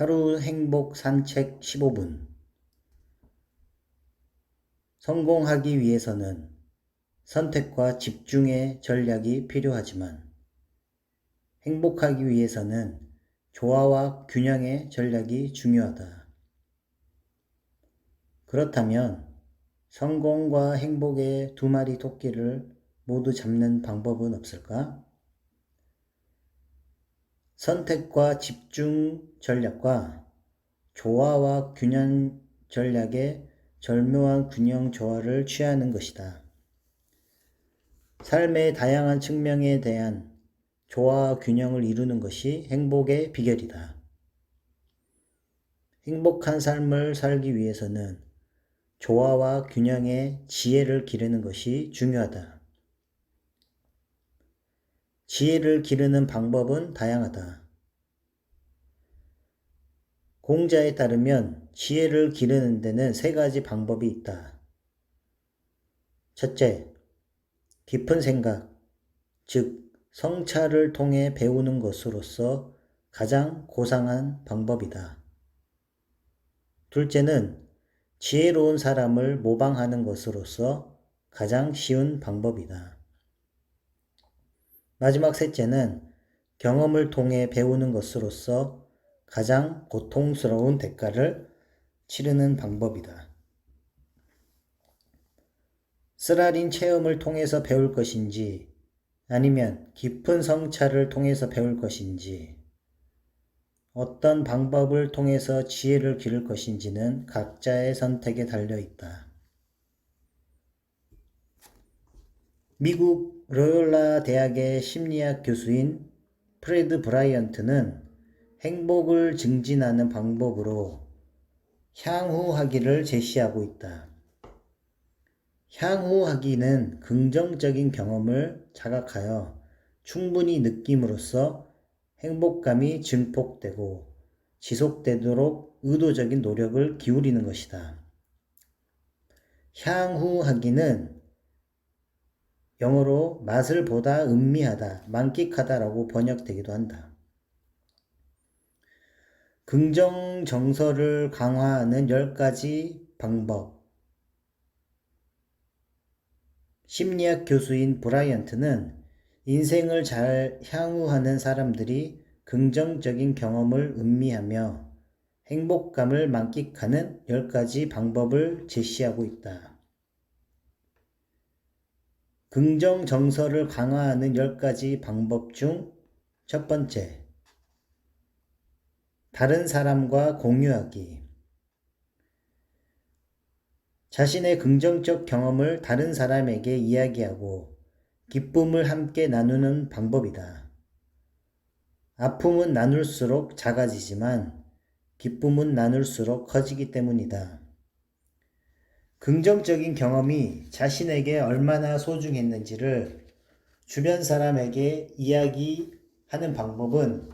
하루 행복 산책 15분. 성공하기 위해서는 선택과 집중의 전략이 필요하지만 행복하기 위해서는 조화와 균형의 전략이 중요하다. 그렇다면 성공과 행복의 두 마리 토끼를 모두 잡는 방법은 없을까? 선택과 집중 전략과 조화와 균형 전략의 절묘한 균형 조화를 취하는 것이다. 삶의 다양한 측면에 대한 조화와 균형을 이루는 것이 행복의 비결이다. 행복한 삶을 살기 위해서는 조화와 균형의 지혜를 기르는 것이 중요하다. 지혜를 기르는 방법은 다양하다. 공자에 따르면 지혜를 기르는 데는 세 가지 방법이 있다. 첫째, 깊은 생각, 즉, 성찰을 통해 배우는 것으로서 가장 고상한 방법이다. 둘째는 지혜로운 사람을 모방하는 것으로서 가장 쉬운 방법이다. 마지막 셋째는 경험을 통해 배우는 것으로서 가장 고통스러운 대가를 치르는 방법이다. 쓰라린 체험을 통해서 배울 것인지 아니면 깊은 성찰을 통해서 배울 것인지 어떤 방법을 통해서 지혜를 기를 것인지는 각자의 선택에 달려 있다. 미국 로욜라 대학의 심리학 교수인 프레드 브라이언트는 행복을 증진하는 방법으로 향후하기를 제시하고 있다. 향후하기는 긍정적인 경험을 자각하여 충분히 느낌으로써 행복감이 증폭되고 지속되도록 의도적인 노력을 기울이는 것이다. 향후하기는 영어로 맛을 보다 음미하다, 만끽하다라고 번역되기도 한다. 긍정 정서를 강화하는 10가지 방법. 심리학 교수인 브라이언트는 인생을 잘 향후하는 사람들이 긍정적인 경험을 음미하며 행복감을 만끽하는 10가지 방법을 제시하고 있다. 긍정 정서를 강화하는 10가지 방법 중 첫 번째. 다른 사람과 공유하기. 자신의 긍정적 경험을 다른 사람에게 이야기하고 기쁨을 함께 나누는 방법이다. 아픔은 나눌수록 작아지지만 기쁨은 나눌수록 커지기 때문이다. 긍정적인 경험이 자신에게 얼마나 소중했는지를 주변 사람에게 이야기하는 방법은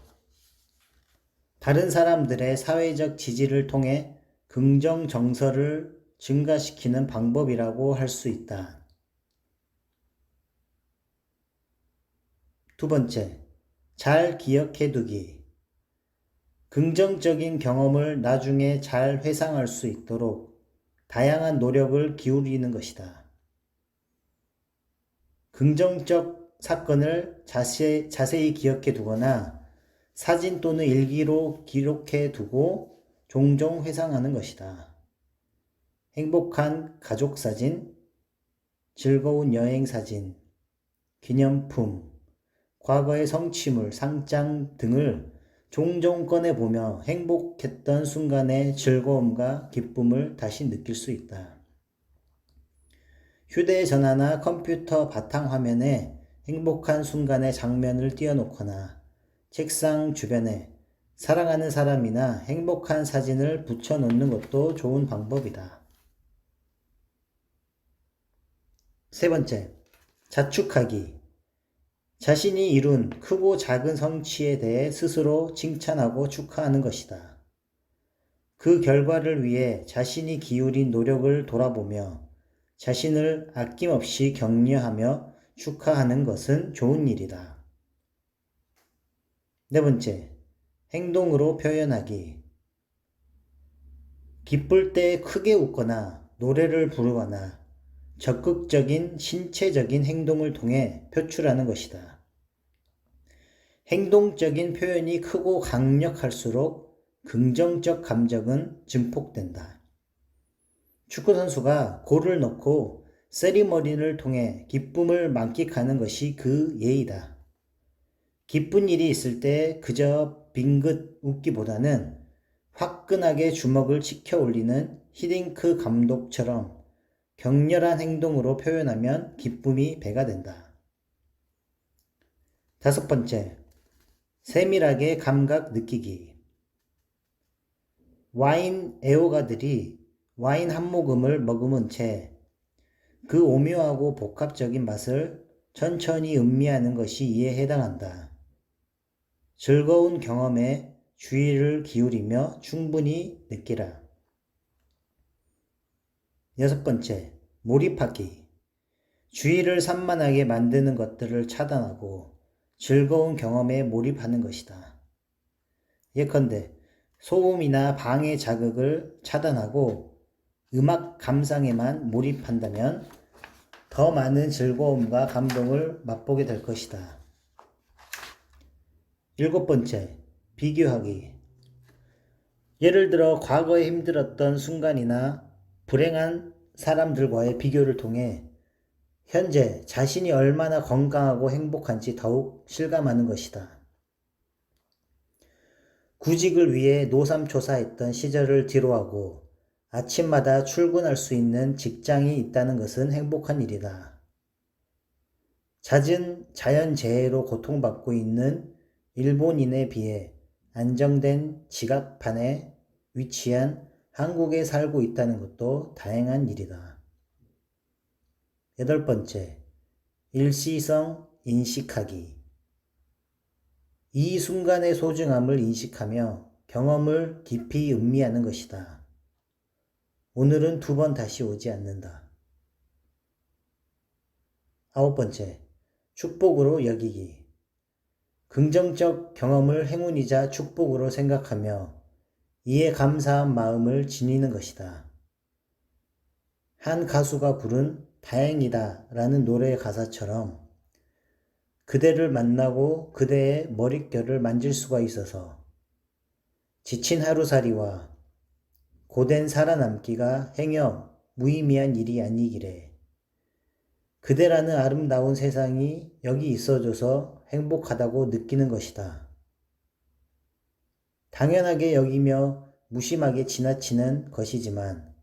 다른 사람들의 사회적 지지를 통해 긍정 정서를 증가시키는 방법이라고 할 수 있다. 두 번째, 잘 기억해 두기. 긍정적인 경험을 나중에 잘 회상할 수 있도록 다양한 노력을 기울이는 것이다. 긍정적 사건을 자세, 자세히 기억해 두거나 사진 또는 일기로 기록해 두고 종종 회상하는 것이다. 행복한 가족 사진, 즐거운 여행 사진, 기념품, 과거의 성취물, 상장 등을 종종 꺼내보며 행복했던 순간의 즐거움과 기쁨을 다시 느낄 수 있다. 휴대전화나 컴퓨터 바탕화면에 행복한 순간의 장면을 띄워놓거나 책상 주변에 사랑하는 사람이나 행복한 사진을 붙여놓는 것도 좋은 방법이다. 세 번째, 자축하기. 자신이 이룬 크고 작은 성취에 대해 스스로 칭찬하고 축하하는 것이다. 그 결과를 위해 자신이 기울인 노력을 돌아보며 자신을 아낌없이 격려하며 축하하는 것은 좋은 일이다. 네 번째, 행동으로 표현하기. 기쁠 때 크게 웃거나 노래를 부르거나 적극적인 신체적인 행동을 통해 표출하는 것이다. 행동적인 표현이 크고 강력할수록 긍정적 감정은 증폭된다. 축구선수가 골을 넣고 세리머니를 통해 기쁨을 만끽하는 것이 그 예의다. 기쁜 일이 있을 때 그저 빙긋 웃기보다는 화끈하게 주먹을 치켜 올리는 히딩크 감독처럼 격렬한 행동으로 표현하면 기쁨이 배가 된다. 다섯 번째, 세밀하게 감각 느끼기. 와인 애호가들이 와인 한 모금을 머금은 채 그 오묘하고 복합적인 맛을 천천히 음미하는 것이 이에 해당한다. 즐거운 경험에 주의를 기울이며 충분히 느끼라. 여섯 번째, 몰입하기. 주의를 산만하게 만드는 것들을 차단하고 즐거운 경험에 몰입하는 것이다. 예컨대 소음이나 방해 자극을 차단하고 음악 감상에만 몰입한다면 더 많은 즐거움과 감동을 맛보게 될 것이다. 일곱 번째, 비교하기. 예를 들어 과거에 힘들었던 순간이나 불행한 사람들과의 비교를 통해 현재 자신이 얼마나 건강하고 행복한지 더욱 실감하는 것이다. 구직을 위해 노삼초사했던 시절을 뒤로하고 아침마다 출근할 수 있는 직장이 있다는 것은 행복한 일이다. 잦은 자연재해로 고통받고 있는 일본인에 비해 안정된 지각판에 위치한 한국에 살고 있다는 것도 다행한 일이다. 여덟 번째, 일시성 인식하기. 이 순간의 소중함을 인식하며 경험을 깊이 음미하는 것이다. 오늘은 두 번 다시 오지 않는다. 아홉 번째, 축복으로 여기기. 긍정적 경험을 행운이자 축복으로 생각하며 이에 감사한 마음을 지니는 것이다. 한 가수가 부른 다행이다 라는 노래의 가사처럼 그대를 만나고 그대의 머릿결을 만질 수가 있어서 지친 하루살이와 고된 살아남기가 행여 무의미한 일이 아니기래 그대라는 아름다운 세상이 여기 있어줘서 행복하다고 느끼는 것이다. 당연하게 여기며 무심하게 지나치는 것이지만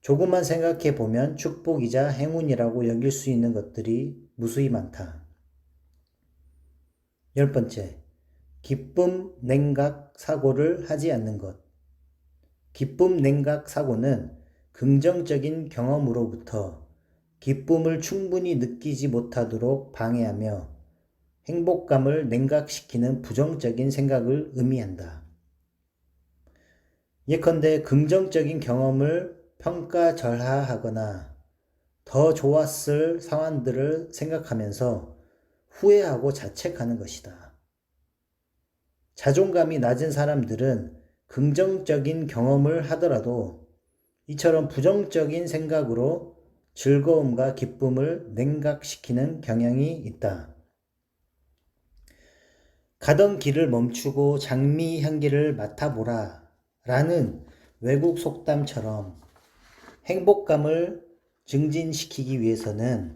조금만 생각해 보면 축복이자 행운이라고 여길 수 있는 것들이 무수히 많다. 열 번째, 기쁨 냉각 사고를 하지 않는 것. 기쁨 냉각 사고는 긍정적인 경험으로부터 기쁨을 충분히 느끼지 못하도록 방해하며 행복감을 냉각시키는 부정적인 생각을 의미한다. 예컨대 긍정적인 경험을 평가절하하거나 더 좋았을 상황들을 생각하면서 후회하고 자책하는 것이다. 자존감이 낮은 사람들은 긍정적인 경험을 하더라도 이처럼 부정적인 생각으로 즐거움과 기쁨을 냉각시키는 경향이 있다. 가던 길을 멈추고 장미 향기를 맡아보라 라는 외국 속담처럼 행복감을 증진시키기 위해서는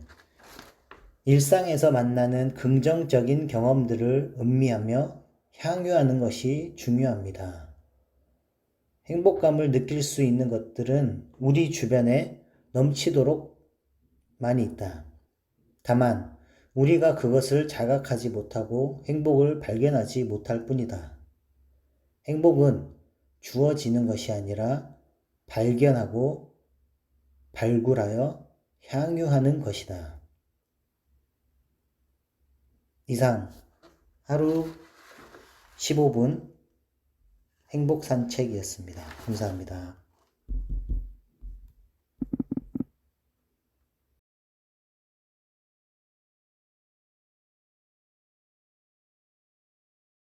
일상에서 만나는 긍정적인 경험들을 음미하며 향유하는 것이 중요합니다. 행복감을 느낄 수 있는 것들은 우리 주변에 넘치도록 많이 있다. 다만, 우리가 그것을 자각하지 못하고 행복을 발견하지 못할 뿐이다. 행복은 주어지는 것이 아니라 발견하고 발굴하여 향유하는 것이다. 이상 하루 15분 행복 산책이었습니다. 감사합니다.